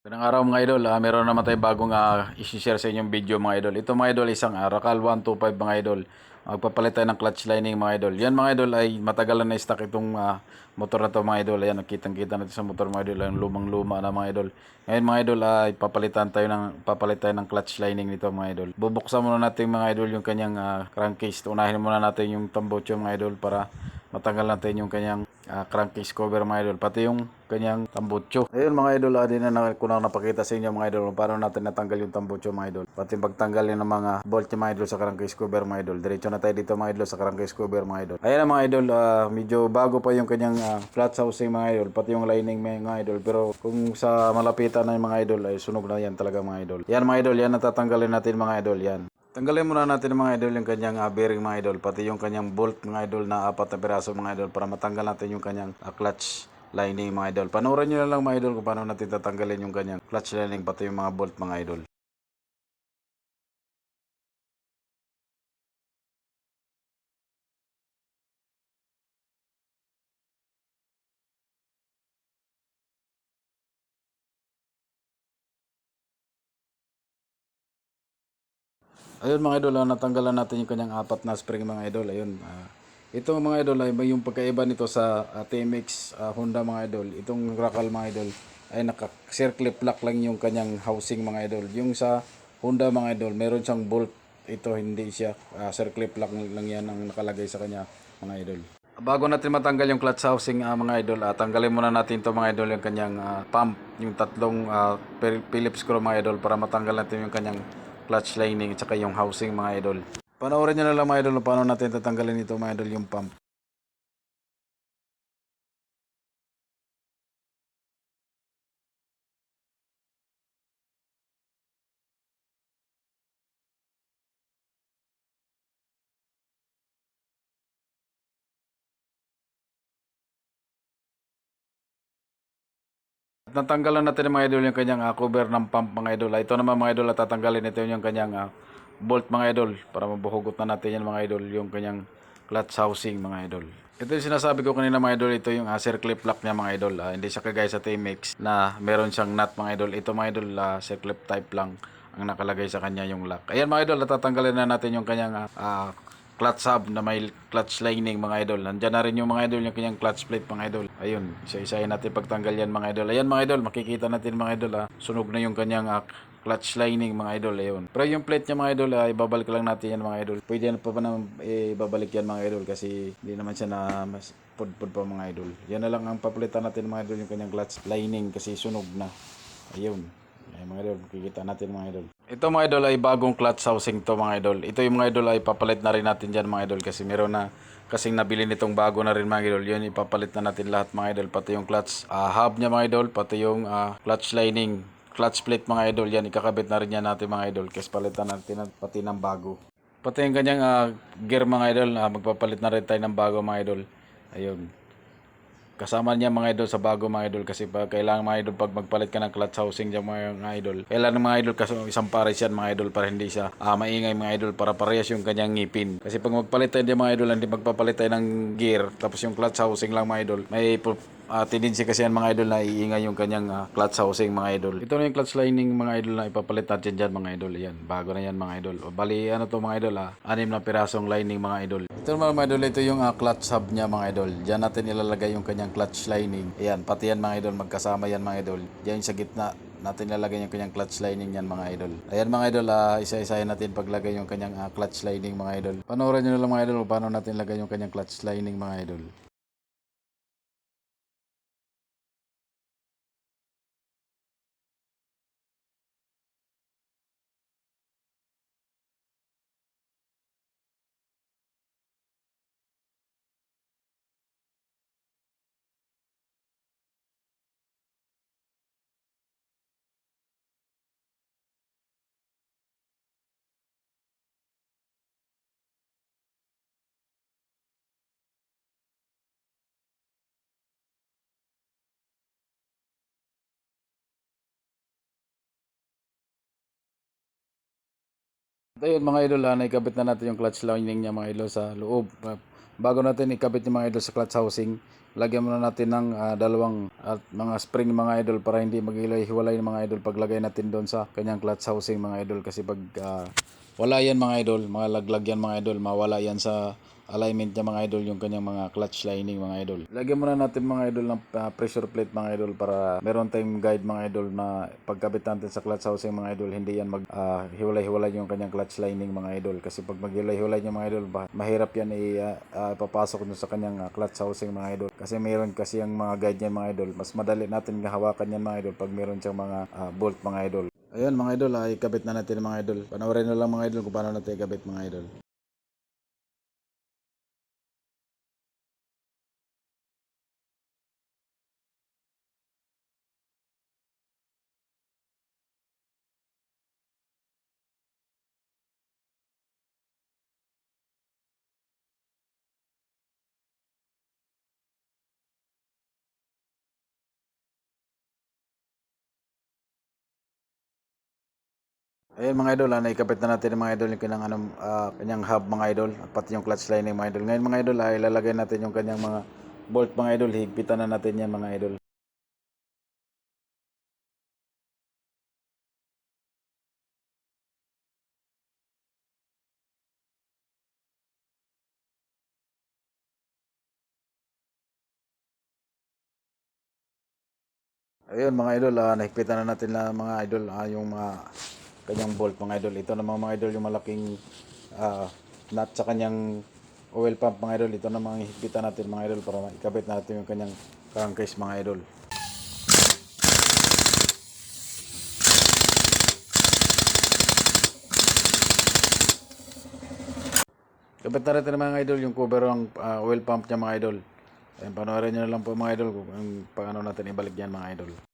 Ganang araw mga idol, ah, meron naman tayo bagong uh, isi-share sa inyong video mga idol. Ito mga idol, isang uh, Rakal 125 mga idol. Magpapalit tayo ng clutch lining mga idol. Yan mga idol ay matagal na na-stock itong ah, motor na to mga idol. Ayan, nakitang-kita natin sa motor mga idol. Ang lumang-luma na mga idol. Ngayon mga idol ay papalitan tayo ng papalit tayo ng clutch lining nito mga idol. Bubuksan muna natin mga idol yung kanyang ah, crankcase. Unahin muna natin yung tambocho mga idol para matanggal natin yung kanyang ah, crankcase cover mga idol. Pati yung kanyang tambocho. Ayun mga idol, ah, din na na- napakita sa inyo mga idol paano natin natanggal yung tambocho mga idol. Pati pagtanggal yun ng mga bolt mga idol sa crankcase cover mga idol. Diretso na tayo dito mga idol sa crankcase cover mga idol. Ayan mga idol, ah, medyo bago pa yung kanyang ah, flat housing mga idol. Pati yung lining mga idol. Pero kung sa malapitan na yung mga idol ay sunog na yan talaga mga idol. Yan mga idol, yan natatanggalin natin mga idol yan. Tanggalin muna natin mga idol yung kanyang ah, bearing mga idol, pati yung kanyang bolt mga idol na apat na piraso mga idol para matanggal natin yung kanyang ah, clutch lining mga idol. Panoorin nyo lang mga idol kung paano natin tatanggalin yung kanyang clutch lining pati yung mga bolt mga idol. Ayun mga idol, ah, natanggalan natin yung kanyang apat na spring mga idol. Ayun. ah, ito mga idol ay yung pagkaiba nito sa ah, TMX ah, Honda mga idol. Itong Rakal mga idol ay naka-circle lock lang yung kanyang housing mga idol. Yung sa Honda mga idol, meron siyang bolt. Ito hindi siya ah, circle lock lang yan ang nakalagay sa kanya mga idol. Bago natin matanggal yung clutch housing ah, mga idol, ah, tanggalin muna natin to mga idol yung kanyang ah, pump, yung tatlong Phil- Phillips screw mga idol para matanggal natin yung kanyang clutch lining at saka yung housing mga idol. Panoorin nyo na lang mga idol paano natin tatanggalin ito mga idol yung pump. At natanggalan natin mga idol yung kanyang ah, cover ng pump mga idol. Ah, Ito naman mga idol at tatanggalin ito yung kanyang ah, bolt mga idol para mabuhugot na natin yan mga idol yung kanyang clutch housing mga idol. Ito yung sinasabi ko kanina mga idol, ito yung uh, circle lock niya mga idol. Ah, hindi siya kagaya sa TMX na meron siyang nut mga idol. Ito mga idol, uh, circle type lang ang nakalagay sa kanya yung lock. Ayan mga idol, natatanggalin na natin yung kanyang ah, clutch hub na may clutch lining mga idol. Nandiyan na rin yung mga idol, yung kanyang clutch plate mga idol. Ayun, isa-isahin natin pagtanggal yan mga idol. Ayan mga idol, makikita natin mga idol ah, sunog na yung kanyang ah, clutch lining mga idol. Ayun. Pero yung plate niya mga idol, ah, ibabalik lang natin yan mga idol. Pwede na pa ba naman ibabalik yan mga idol kasi hindi naman siya na mas pudpud pa mga idol. Yan na lang ang papalitan natin mga idol yung kanyang clutch lining kasi sunog na. Ayun. Ay, mga idol, makikita natin mga idol. Ito mga idol ay bagong clutch housing to mga idol. Ito yung mga idol ay papalit na rin natin dyan mga idol kasi meron na kasing nabili nitong bago na rin mga idol. Yun ipapalit na natin lahat mga idol. Pati yung clutch ah, hub niya mga idol. Pati yung ah, clutch lining, clutch plate mga idol. Yan ikakabit na rin yan natin mga idol. Kasi palitan natin at pati ng bago. Pati yung kanyang ah, gear mga idol. ah, magpapalit na rin tayo ng bago mga idol. Ayun. Kasama niya mga idol sa bago mga idol kasi pa kailangan mga idol pag magpalit ka ng clutch housing diyan mga idol. Kailangan mga idol kasi isang pares yan mga idol para hindi siya ah, maingay mga idol para parehas yung kanyang ngipin. Kasi pag magpalit tayo mga idol hindi magpapalit tayo ng gear tapos yung clutch housing lang mga idol. May pu- ah, tendency kasi yan mga idol na iingay yung kanyang ah, clutch housing mga idol. Ito na yung clutch lining mga idol na ipapalit natin dyan mga idol. Yan, bago na yan mga idol. Bali ano to mga idol ah, anim na pirasong lining mga idol. Ito naman mga idol, ito yung ah, clutch hub niya mga idol. Diyan natin ilalagay yung kanyang clutch lining. Ayan, pati yan mga idol, magkasama yan mga idol. Diyan sa gitna natin ilalagay yung kanyang clutch lining yan mga idol. Ayan mga idol, ah, isa-isahin natin paglagay yung kanyang ah, clutch lining mga idol. Panoorin nyo na lang mga idol paano natin lagay yung kanyang clutch lining mga idol. At ayun mga idol, ah, naikabit na natin yung clutch lining niya mga idol sa loob. Ah, Bago natin ikabit yung mga idol sa clutch housing, lagyan muna natin ng ah, dalawang at mga spring mga idol para hindi maghiwalay ng mga idol paglagay natin doon sa kanyang clutch housing mga idol kasi pag ah, wala yan mga idol, mga laglag yan mga idol, mawala yan sa alignment niya mga idol yung kanyang mga clutch lining mga idol. Lagyan muna natin mga idol ng ah, pressure plate mga idol para meron tayong guide mga idol na pagkabit natin sa clutch housing mga idol hindi yan mag ah, hiwalay-hiwalay yung kanyang clutch lining mga idol kasi pag maghiwalay-hiwalay yung mga idol mahirap yan i ah, ah, ipapasok dun sa kanyang ah, clutch housing mga idol kasi meron kasi yung mga guide niyan mga idol mas madali natin hawakan yan mga idol pag meron siyang mga ah, bolt mga idol Ayan mga idol, ay ikabit na natin mga idol. Panoorin nyo lang mga idol kung paano natin ikabit mga idol. Ayan mga idol, ah, naikabit na natin mga idol yung kanyang, anong, ah, kanyang hub mga idol, at pati yung clutch lining mga idol. Ngayon mga idol, ay ilalagay natin yung kanyang mga bolt mga idol, higpitan na natin yan mga idol. Ayun mga idol, ah, nahigpitan na natin na mga idol ah, yung mga kanyang bolt mga idol. Ito naman mga idol yung malaking ah, nut sa kanyang oil pump mga idol. Ito naman higpitan natin mga idol para ikabit natin yung kanyang crankcase mga idol. Kapit na natin mga idol yung cover ng ah, oil pump niya mga idol. Ayun, panoorin nyo na lang po mga idol kung paano natin ibalik yan mga idol.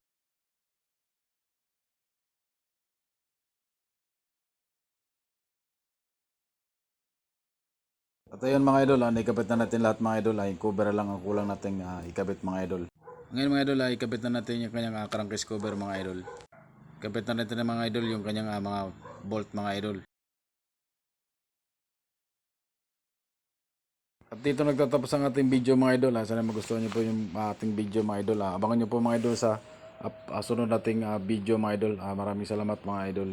At ayun mga idol, ah, naikabit na natin lahat mga idol. Ay, cover lang ang kulang nating ah, ikabit mga idol. Ngayon mga idol, ay ikabit na natin yung kanyang uh, crankcase cover mga idol. Ikabit na natin ng mga idol yung kanyang ah, mga bolt mga idol. At dito nagtatapos ang ating video mga idol. Ha. Sana magustuhan nyo po yung ah, ating video mga idol. Ha. Abangan nyo po mga idol sa ah, ah, sunod nating ah, video mga idol. Ah, maraming salamat mga idol.